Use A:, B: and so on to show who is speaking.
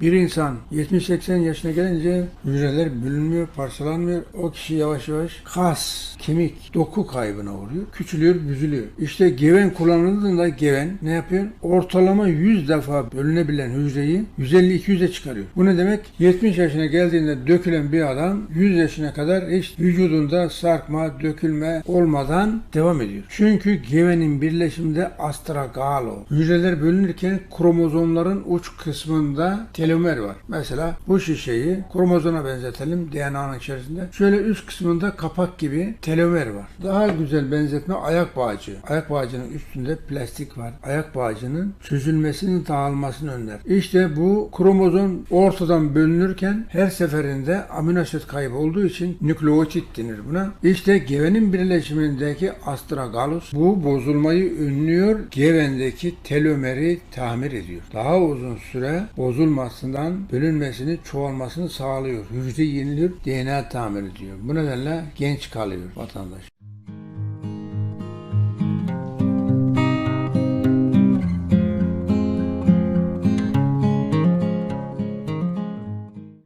A: Bir insan 70-80 yaşına gelince hücreler bölünmüyor, parçalanmıyor. O kişi yavaş yavaş kas, kemik, doku kaybına uğruyor. Küçülüyor, büzülüyor. İşte geven kullanıldığında geven ne yapıyor? Ortalama 100 defa bölünebilen hücreyi 150-200'e çıkarıyor. Bu ne demek? 70 yaşına geldiğinde dökülen bir adam 100 yaşına kadar hiç vücudunda sarkma, dökülme olmadan devam ediyor. Çünkü gevenin birleşiminde astragalo. Hücreler bölünürken kromozomların uç kısmında telomer var. Mesela bu şişeyi kromozoma benzetelim DNA'nın içerisinde. Şöyle üst kısmında kapak gibi telomer var. Daha güzel benzetme ayak bağcığı. Ayak bağcığının üstünde plastik var. Ayak bağcığının çözülmesinin dağılmasını önler. İşte bu kromozom ortadan bölünürken her seferinde amino asit kaybı olduğu için nükleotit denir buna. İşte gevenin birleşimindeki astragalus bu bozulmayı önlüyor. Gevendeki telomeri tamir ediyor. Daha uzun süre bozulmasından bölünmesini, çoğalmasını sağlıyor. Hücre yeniliyor, DNA tamir ediyor. Bu nedenle genç kalıyor vatandaş.